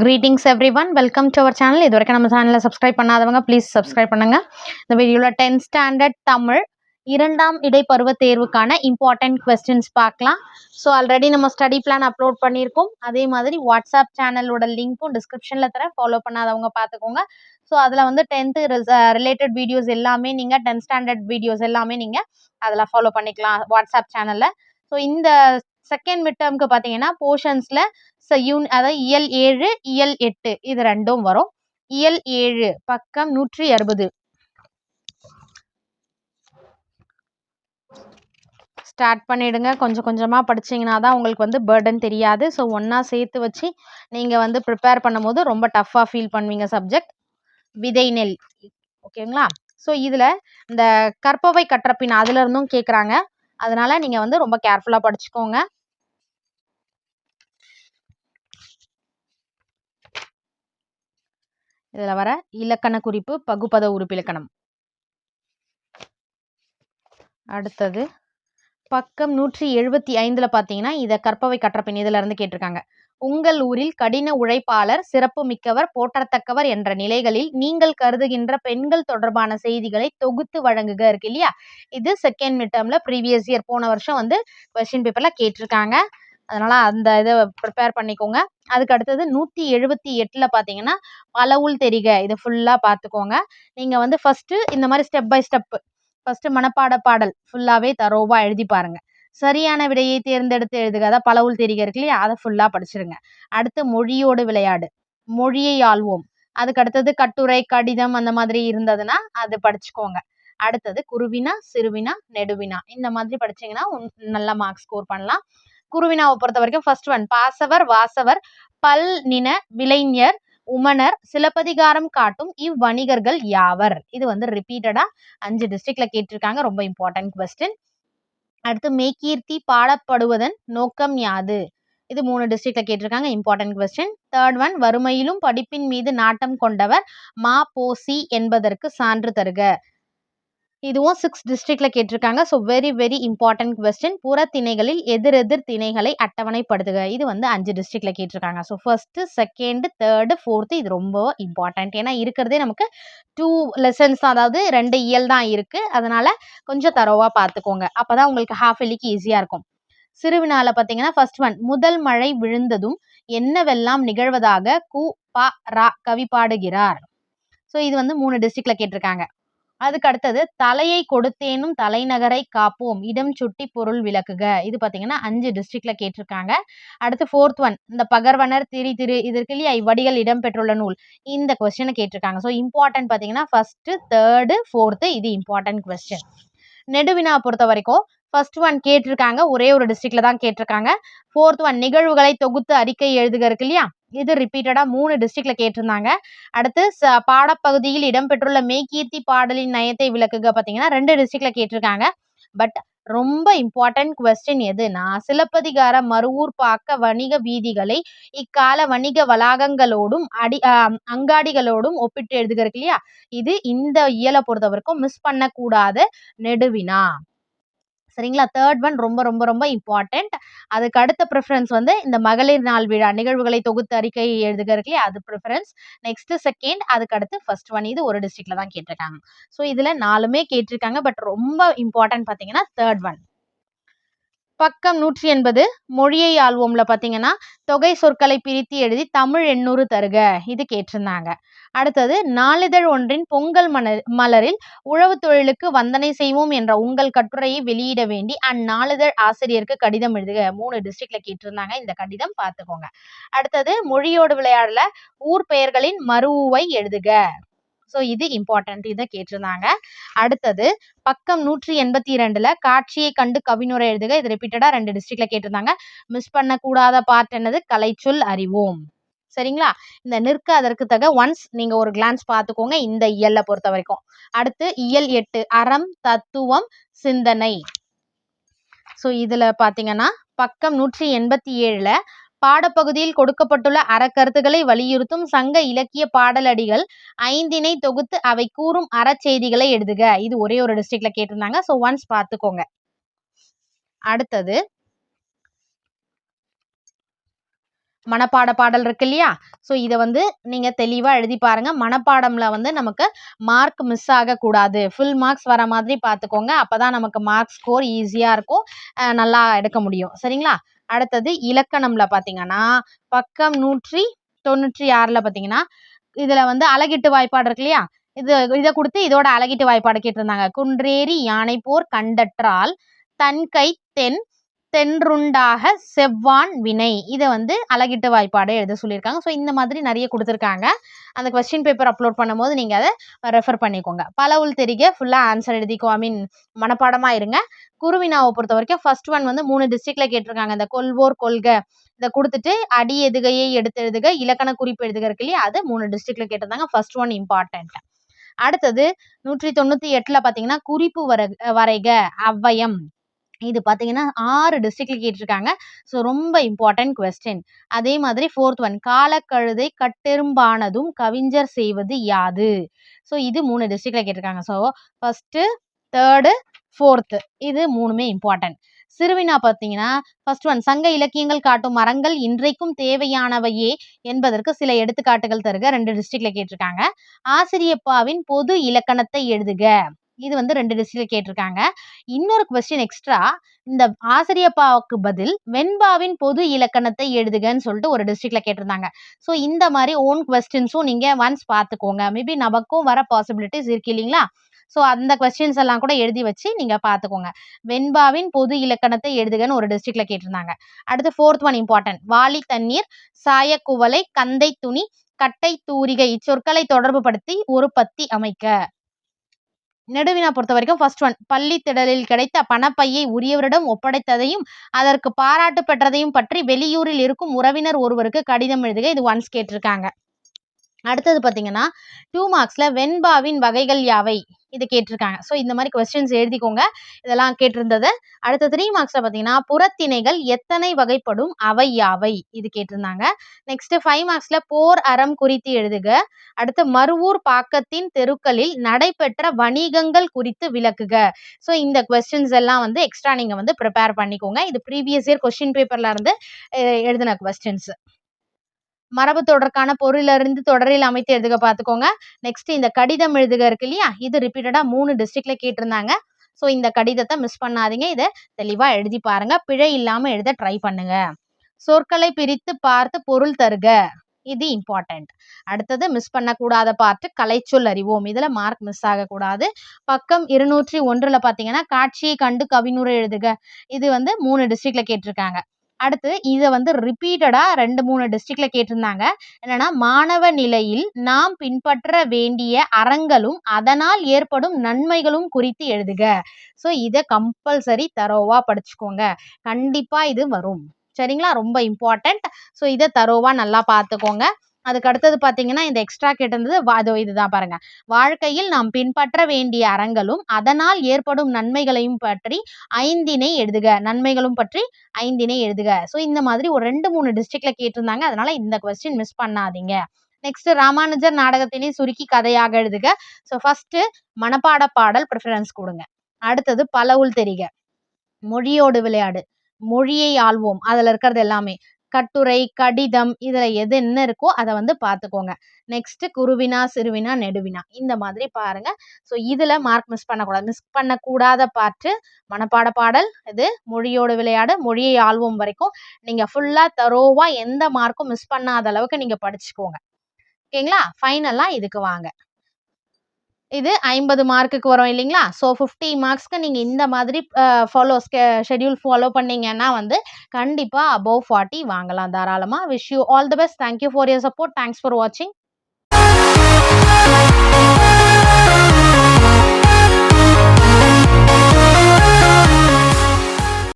Greetings every one welcome to our channel இது வரைக்கும் நம்ம சேனலை சப்ஸ்கிரைப் பண்ணாதவங்க ப்ளீஸ் சப்ஸ்கிரைப் பண்ணுங்க. இந்த வீடியோவில் டென்த் ஸ்டாண்டர்ட் தமிழ் இரண்டாம் இடைப்பருவ தேர்வுக்கான இம்பார்ட்டன்ட் கொஸ்டின்ஸ் பார்க்கலாம். ஸோ ஆல்ரெடி நம்ம ஸ்டடி பிளான் அப்லோட் பண்ணியிருக்கோம். அதே மாதிரி வாட்ஸ்அப் சேனலோட லிங்க்கும் டிஸ்கிரிப்ஷனில் தர ஃபாலோ பண்ணாதவங்க பார்த்துக்கோங்க. ஸோ அதில் வந்து டென்த்து ரிலேட்டட் வீடியோஸ் எல்லாமே நீங்கள் டென்த் ஸ்டாண்டர்ட் வீடியோஸ் எல்லாமே நீங்கள் அதில் ஃபாலோ பண்ணிக்கலாம் வாட்ஸ்அப் சேனலில் ஸோ இந்த செகண்ட் மிட் டேர்ம்க்கு பார்த்தீங்கன்னா போர்ஷன்ஸில் யூன் அதாவது இயல் ஏழு இயல் எட்டு இது ரெண்டும் வரும். இயல் ஏழு பக்கம் நூற்றி அறுபது. ஸ்டார்ட் பண்ணிடுங்க. கொஞ்சம் கொஞ்சமாக படிச்சீங்கன்னா தான் உங்களுக்கு வந்து பேர்டன் தெரியாது. ஸோ ஒன்றா சேர்த்து வச்சு நீங்கள் வந்து ப்ரிப்பேர் பண்ணும்போது ரொம்ப டஃப்பாக ஃபீல் பண்ணுவீங்க சப்ஜெக்ட் விதை நெல். ஓகேங்களா ஸோ இதில் இந்த கற்பவை கற்றப்பின் அதுலேருந்தும் கேட்குறாங்க அதனால் நீங்கள் வந்து ரொம்ப கேர்ஃபுல்லாக படிச்சுக்கோங்க. இதில் வர இலக்கண குறிப்பு பகுப்பத உறுப்பிலக்கணம். அடுத்தது பக்கம் நூற்றி எழுபத்தி ஐந்தில் பார்த்தீங்கன்னா இதை கற்பவை கற்றப்பின் இதிலிருந்து கேட்டிருக்காங்க. உங்கள் ஊரில் கடின உழைப்பாளர் சிறப்பு மிக்கவர் போற்றத்தக்கவர் என்ற நிலைகளில் நீங்கள் கருதுகின்ற பெண்கள் தொடர்பான செய்திகளை தொகுத்து வழங்குக இருக்கு இல்லையா? இது செகண்ட் மிட் டேர்மில் ப்ரீவியஸ் இயர் போன வருஷம் வந்து கொஸ்டின் பேப்பரில் கேட்டிருக்காங்க. அதனால அந்த இதை ப்ரிப்பேர் பண்ணிக்கோங்க. அதுக்கு அடுத்தது நூற்றி எழுபத்தி எட்டில் பார்த்தீங்கன்னா பலவுள் தெரிக. இதை ஃபுல்லாக பார்த்துக்கோங்க நீங்கள் வந்து ஃபஸ்ட்டு இந்த மாதிரி ஸ்டெப் பை ஸ்டெப்பு ஃபஸ்ட்டு மனப்பாட பாடல் ஃபுல்லாகவே தரோவாக எழுதி பாருங்கள் சரியான விடையை தேர்ந்தெடுத்து எழுதுக. அதான் பலவுள் தெரிக இருக்கு இல்லையா? அதை ஃபுல்லாக படிச்சிருங்க. அடுத்து மொழியோடு விளையாடு. மொழியை ஆள்வோம். அதுக்கு அடுத்தது கட்டுரை கடிதம் அந்த மாதிரி இருந்ததுன்னா அது படிச்சுக்கோங்க. அடுத்தது குருவினா சிறுவினா நெடுவினா இந்த மாதிரி படிச்சீங்கன்னா நல்லா நல்ல மார்க்ஸ் ஸ்கோர் பண்ணலாம். குருவினாவை பொறுத்த வரைக்கும் ஃபர்ஸ்ட் ஒன் பாசவர் வாசவர் பல் நின விளைஞர் உமனர் சிலப்பதிகாரம் காட்டும் இவ்வணிகர்கள் யாவர்? இது வந்து ரிப்பீட்டடா அஞ்சு டிஸ்ட்ரிக்ட்ல கேட்டிருக்காங்க. ரொம்ப இம்பார்ட்டன்ட் கொஸ்டின் அடுத்து மெய்கீர்த்தி பாடப்படுவதன் நோக்கம் யாது? இது மூணு டிஸ்ட்ரிக்ட்ல கேட்டிருக்காங்க. இம்பார்ட்டன்ட் கொஸ்டின் தேர்ட் ஒன் வறுமையிலும் படிப்பின் மீது நாட்டம் கொண்டவர் மா போசி என்பதற்கு சான்று தருக. இதுவும் சிக்ஸ் டிஸ்ட்ரிக்டில் கேட்டிருக்காங்க. So very very important question புற திணைகளில் எதிரெதிர் திணைகளை அட்டவணைப்படுத்துக. இது வந்து அஞ்சு டிஸ்ட்ரிக்டில் கேட்டிருக்காங்க. So first second third fourth இது ரொம்ப இம்பார்ட்டன்ட் ஏன்னா இருக்கிறதே நமக்கு டூ லெசன்ஸ் அதாவது ரெண்டு இயல் தான் இருக்குது அதனால் கொஞ்சம் தரோவாக பார்த்துக்கோங்க அப்போ தான் உங்களுக்கு ஹாஃப் எலிக்கு ஈஸியாக இருக்கும். சிறுவினால பார்த்தீங்கன்னா ஃபர்ஸ்ட் ஒன் முதல் மழை விழுந்ததும் என்னவெல்லாம் நிகழ்வதாக கு ப ரா கவி பாடுகிறார் ஸோ இது வந்து மூணு டிஸ்ட்ரிக்டில் கேட்டிருக்காங்க. அதுக்கு அடுத்தது தலையை கொடுத்தேனும் தலைநகரை காப்போம். இடம் சுட்டி பொருள் விளக்குக. இது பார்த்தீங்கன்னா அஞ்சு டிஸ்ட்ரிக்ட்ல கேட்டிருக்காங்க. அடுத்து ஃபோர்த் ஒன் இந்த பகர்வனர் திரி திரு இது இருக்கு இல்லையா? இவ்வடிகள் இடம்பெற்றுள்ள நூல். இந்த கொஸ்டினை கேட்டிருக்காங்க. ஸோ இம்பார்ட்டன்ட் பார்த்தீங்கன்னா ஃபர்ஸ்ட் தேர்டு ஃபோர்த்து இது இம்பார்ட்டன்ட் கொஸ்டின் நெடுவினா பொறுத்த வரைக்கும் ஃபர்ஸ்ட் ஒன் கேட்டிருக்காங்க. ஒரே ஒரு டிஸ்ட்ரிக்ட்ல தான் கேட்டிருக்காங்க. ஃபோர்த் ஒன் நிகழ்வுகளை தொகுத்து அறிக்கை எழுதுக இருக்கு இல்லையா? இது ரிப்பீட்டடாக மூணு டிஸ்ட்ரிக்டில் கேட்டிருந்தாங்க. அடுத்து ச- பாடப்பகுதியில் இடம்பெற்றுள்ள மெய்கீர்த்தி பாடலின் நயத்தை விளக்குக பார்த்தீங்கன்னா ரெண்டு டிஸ்ட்ரிக்டில் கேட்டிருக்காங்க. பட் ரொம்ப இம்பார்ட்டன்ட் கொஸ்டின் எதுனா சிலப்பதிகார மறுவூர் பாக்க வணிக வீதிகளை இக்கால வணிக வளாகங்களோடும் அடி அங்காடிகளோடும் ஒப்பிட்டு எழுதுகிறதுக்கு இல்லையா? இது இந்த இயலை பொறுத்த வரைக்கும் மிஸ் பண்ணக்கூடாத நெடுவினா. சரிங்களா? தேர்ட் ஒன் ரொம்ப ரொம்ப ரொம்ப இம்பார்ட்டன்ட் அதுக்கு அடுத்த ப்ரிஃபரன்ஸ் வந்து இந்த மகளிர் நாள் விழா நிகழ்வுகளை தொகுத்து அறிக்கை எழுதுகிறக்கே அது ப்ரிஃபரன்ஸ் நெக்ஸ்ட் செகண்ட் அதுக்கு அடுத்து ஃபர்ஸ்ட் ஒன் இது ஒரு டிஸ்ட்ரிக்ட்ல தான் கேட்டிருக்காங்க. ஸோ இதுல நாலுமே கேட்டிருக்காங்க. பட் ரொம்ப இம்பார்ட்டன்ட் பார்த்தீங்கன்னா தேர்ட் ஒன் பக்கம் நூற்றி எண்பது மொழியை ஆள்வோம்ல பார்த்தீங்கன்னா தொகை சொற்களை பிரித்து எழுதி தமிழ் எண்ணூறு தருக. இது கேட்டிருந்தாங்க. அடுத்தது நாளிதழ் ஒன்றின் பொங்கல் மலர் மலரில் உழவு தொழிலுக்கு வந்தனை செய்வோம் என்ற உங்கள் கட்டுரையை வெளியிட வேண்டி அந்நாளிதழ் ஆசிரியருக்கு கடிதம் எழுதுக. மூணு டிஸ்ட்ரிக்ட்ல கேட்டிருந்தாங்க. இந்த கடிதம் பார்த்துக்கோங்க அடுத்தது மொழியோடு விளையாடல ஊர் பெயர்களின் மறுவை எழுதுக. ஸோ இது இம்பார்ட்டன்ட் இதை கேட்டிருந்தாங்க. அடுத்தது பக்கம் நூற்றி எண்பத்தி இரண்டுல காட்சியை கண்டு கவினுரை எழுதுக. இது ரிப்பீட்டடா ரெண்டு டிஸ்ட்ரிக்ட்ல கேட்டிருந்தாங்க. மிஸ் பண்ணக்கூடாத பார்ட் என்னது? கலைச்சொல் அறிவோம். சரிங்களா? இந்த நிற்க அதற்கு தக ஒன்ஸ் நீங்க ஒரு கிளான்ஸ் பார்த்துக்கோங்க இந்த இயல்ல பொறுத்த வரைக்கும். அடுத்து இயல் எட்டு அறம் தத்துவம் சிந்தனை. ஸோ இதுல பாத்தீங்கன்னா பக்கம் நூற்றி எண்பத்தி ஏழுல பாடப்பகுதியில் கொடுக்கப்பட்டுள்ள அறக்கருத்துக்களை வலியுறுத்தும் சங்க இலக்கிய பாடலடிகள் ஐந்தினை தொகுத்து அவை கூறும் அறச்செய்திகளை எழுதுக. இது ஒரே ஒரு டிஸ்ட்ரிக்ட்ல கேட்டிருந்தாங்க. ஸோ ஒன்ஸ் பார்த்துக்கோங்க. அடுத்தது மனப்பாட பாடல் இருக்கு இல்லையா? ஸோ இதை வந்து நீங்கள் தெளிவாக எழுதி பாருங்க. மனப்பாடம்ல வந்து நமக்கு மார்க் மிஸ் ஆகக்கூடாது. ஃபுல் மார்க்ஸ் வர மாதிரி பார்த்துக்கோங்க. அப்போ தான் நமக்கு மார்க் ஸ்கோர் ஈஸியாக இருக்கும். அஹ் நல்லா எடுக்க முடியும். சரிங்களா? அடுத்தது இலக்கணம்ல பார்த்தீங்கன்னா பக்கம் நூற்றி தொண்ணூற்றி ஆறில் பார்த்தீங்கன்னா இதில் வந்து அழகிட்டு வாய்ப்பாடு இருக்கு இல்லையா? இது இதை கொடுத்து இதோட அழகிட்டு வாய்ப்பாடு கேட்டிருந்தாங்க. குன்றேறி யானை போர் கண்டற்றால் தன்கை தென் தென்றுண்டாக செவ்வான் வினை. இதை வந்து அழகிட்டு வாய்ப்பாடு எழுத சொல்லியிருக்காங்க. ஸோ இந்த மாதிரி நிறைய கொடுத்துருக்காங்க. அந்த கொஸ்டின் பேப்பர் அப்லோட் பண்ணும்போது நீங்கள் அதை ரெஃபர் பண்ணிக்கோங்க. பல உள் தெரிக ஃபுல்லாக ஆன்சர் எழுதிக்கோ. ஐ மீன் மனப்பாடமாக இருங்க. குருவினாவை பொறுத்த வரைக்கும் ஃபர்ஸ்ட் ஒன் வந்து மூணு டிஸ்ட்ரிக்டில் கேட்டிருக்காங்க. இந்த கொள்வோர் கொள்க. இதை கொடுத்துட்டு அடி எதுகையை எடுத்து எழுதுக இலக்கண குறிப்பு எழுதுக இருக்கு இல்லையா? அது மூணு டிஸ்ட்ரிக்டில் கேட்டிருந்தாங்க. ஃபர்ஸ்ட் ஒன் இம்பார்ட்டன்ட் அடுத்தது நூற்றி தொண்ணூற்றி எட்டில் பார்த்தீங்கன்னா குறிப்பு வர வரைக அவ்வயம். இது பார்த்தீங்கன்னா ஆறு டிஸ்ட்ரிக்டில் கேட்டிருக்காங்க. ஸோ ரொம்ப இம்பார்ட்டன்ட் கொஸ்டின் அதே மாதிரி ஃபோர்த் ஒன் காலக்கழுதை கட்டெரும்பானதும் கவிஞர் செய்வது யாது? ஸோ இது மூணு டிஸ்ட்ரிக்டில் கேட்டிருக்காங்க. ஸோ ஃபஸ்ட்டு தேர்டு ஃபோர்த்து இது மூணுமே இம்பார்ட்டன்ட் சிறுவினா பார்த்தீங்கன்னா ஃபர்ஸ்ட் ஒன் சங்க இலக்கியங்கள் காட்டும் மரங்கள் இன்றைக்கும் தேவையானவையே என்பதற்கு சில எடுத்துக்காட்டுகள் தருக. ரெண்டு டிஸ்ட்ரிக்ட்ல கேட்டிருக்காங்க. ஆசிரியப்பாவின் பொது இலக்கணத்தை எழுதுக. இது வந்து ரெண்டு டிஸ்ட்ரிக்ட்ல கேட்டிருக்காங்க. இன்னொரு கொஸ்டின் எக்ஸ்ட்ரா இந்த ஆசிரியப்பாவுக்கு பதில் வெண்பாவின் பொது இலக்கணத்தை எழுதுகன்னு சொல்லிட்டு ஒரு டிஸ்ட்ரிக்ட்ல கேட்டிருந்தாங்க. ஸோ இந்த மாதிரி ஓன் கொஸ்டின்ஸும் நீங்க ஒன்ஸ் பார்த்துக்கோங்க. மேபி நமக்கும் வர பாசிபிலிட்டிஸ் இருக்கு இல்லைங்களா? ஸோ அந்த கொஸ்டின்ஸ் எல்லாம் கூட எழுதி வச்சு நீங்க பார்த்துக்கோங்க. வெண்பாவின் பொது இலக்கணத்தை எழுதுகன்னு ஒரு டிஸ்ட்ரிக்ட்ல கேட்டிருந்தாங்க. அடுத்து ஃபோர்த் ஒன் இம்பார்ட்டன்ட் வாலி தண்ணீர் சாயக்குவளை கந்தை துணி கட்டை தூரிகை இச்சொற்களை தொடர்பு படுத்தி ஒரு பத்தி அமைக்க. நெடுவினா பொறுத்த வரைக்கும் ஃபர்ஸ்ட் ஒன் பள்ளி திடலில் கிடைத்த பணப்பையை உரியவரிடம் ஒப்படைத்ததையும் அதற்கு பாராட்டு பெற்றதையும் பற்றி வெளியூரில் இருக்கும் உறவினர் ஒருவருக்கு கடிதம் எழுதுக இது ஒன்ஸ் கேட்டிருக்காங்க. அடுத்தது பார்த்தீங்கன்னா டூ மார்க்ஸில் வெண்பாவின் வகைகள் யாவை? இது கேட்டிருக்காங்க. ஸோ இந்த மாதிரி கொஸ்டின்ஸ் எழுதிக்கோங்க. இதெல்லாம் கேட்டிருந்தது. அடுத்த த்ரீ மார்க்ஸில் பார்த்தீங்கன்னா புறத்திணைகள் எத்தனை வகைப்படும்? அவை யாவை? இது கேட்டிருந்தாங்க. நெக்ஸ்ட் ஃபைவ் மார்க்ஸில் போர் அறம் குறித்து எழுதுக. அடுத்து மருவூர் பாக்கத்தின் தெருக்களில் நடைபெற்ற வணிகங்கள் குறித்து விளக்குக. ஸோ இந்த கொஸ்டின்ஸ் எல்லாம் வந்து எக்ஸ்ட்ரா நீங்கள் வந்து ப்ரிப்பேர் பண்ணிக்கோங்க. இது ப்ரீவியஸ் இயர் கொஸ்டின் பேப்பர்ல இருந்து எழுதின கொஸ்டின்ஸ் மரபு தொடர்க்கான பொருளிலிருந்து தொடரில் அமைத்து எழுதுக பார்த்துக்கோங்க. நெக்ஸ்ட் இந்த கடிதம் எழுதுக இருக்கு இல்லையா? இது ரிப்பீட்டடா மூணு டிஸ்ட்ரிக்ட்ல கேட்டிருந்தாங்க. ஸோ இந்த கடிதத்தை மிஸ் பண்ணாதீங்க. இதை தெளிவாக எழுதி பாருங்க. பிழை இல்லாமல் எழுத ட்ரை பண்ணுங்க. சொற்களை பிரித்து பார்த்து பொருள் தருக. இது இம்பார்ட்டன்ட் அடுத்தது மிஸ் பண்ணக்கூடாத பார்ட்டு கலைச்சொல் அறிவோம். இதில் மார்க் மிஸ் ஆகக்கூடாது. பக்கம் இருநூற்றி ஒன்றில் பார்த்தீங்கன்னா காட்சியை கண்டு கவினுரை எழுதுக. இது வந்து மூணு டிஸ்ட்ரிக்டில் கேட்டிருக்காங்க. அடுத்து இதை வந்து ரிப்பீட்டடாக ரெண்டு மூணு டிஸ்ட்ரிக்டில் கேட்டிருந்தாங்க. என்னென்னா மாணவ நிலையில் நாம் பின்பற்ற வேண்டிய அறங்களும் அதனால் ஏற்படும் நன்மைகளும் குறித்து எழுதுக. ஸோ இதை கம்பல்சரி தரோவாக படிச்சுக்கோங்க. கண்டிப்பாக இது வரும். சரிங்களா? ரொம்ப இம்பார்ட்டண்ட் ஸோ இதை தரோவாக நல்லா பார்த்துக்கோங்க. அதுக்கு அடுத்தது பார்த்தீங்கன்னா இந்த எக்ஸ்ட்ரா கேட்டிருந்தது அது அதோ இதுதான் பாருங்க. வாழ்க்கையில் நாம் பின்பற்ற வேண்டிய அறங்களும் அதனால் ஏற்படும் நன்மைகளையும் பற்றி ஐந்தினை எழுதுக. நன்மைகளும் பற்றி ஐந்தினை எழுதுக. ஸோ இந்த மாதிரி ஒரு ரெண்டு மூணு டிஸ்ட்ரிக்ட்ல கேட்டிருந்தாங்க. அதனால இந்த கொஸ்டின் மிஸ் பண்ணாதீங்க. நெக்ஸ்ட் ராமானுஜர் நாடகத்தினை சுருக்கி கதையாக எழுதுக. ஸோ ஃபர்ஸ்ட் மனப்பாட பாடல் ப்ரிஃபரன்ஸ் கொடுங்க. அடுத்தது பலவுள் தெரிக. மொழியோடு விளையாடு. மொழியை ஆள்வோம். அதில் இருக்கிறது எல்லாமே. கட்டுரை கடிதம் இதில் எது என்ன இருக்கோ அதை வந்து பார்த்துக்கோங்க நெக்ஸ்ட்டு குருவினா சிறுவினா நெடுவினா இந்த மாதிரி பாருங்கள் ஸோ இதில் மார்க் மிஸ் பண்ணக்கூடாது. மிஸ் பண்ணக்கூடாத பாட்டு மனப்பாட பாடல் இது மொழியோடு விளையாடு மொழியை ஆள்வோம் வரைக்கும் நீங்கள் ஃபுல்லாக தரோவாக எந்த மார்க்கும் மிஸ் பண்ணாத அளவுக்கு நீங்கள் படிச்சுக்கோங்க. ஓகேங்களா? ஃபைனலாக இதுக்கு வாங்க. இது ஐம்பது மார்க்குக்கு வரும் இல்லைங்களா? ஸோ ஃபிஃப்டி மார்க்ஸ்க்கு நீங்கள் இந்த மாதிரி ஃபாலோ ஷெட்யூல் ஃபாலோ பண்ணிங்கன்னா வந்து கண்டிப்பாக அபவ் ஃபார்ட்டி வாங்கலாம். தாராளமாக wish you all the best thank you for your support thanks for வாட்சிங்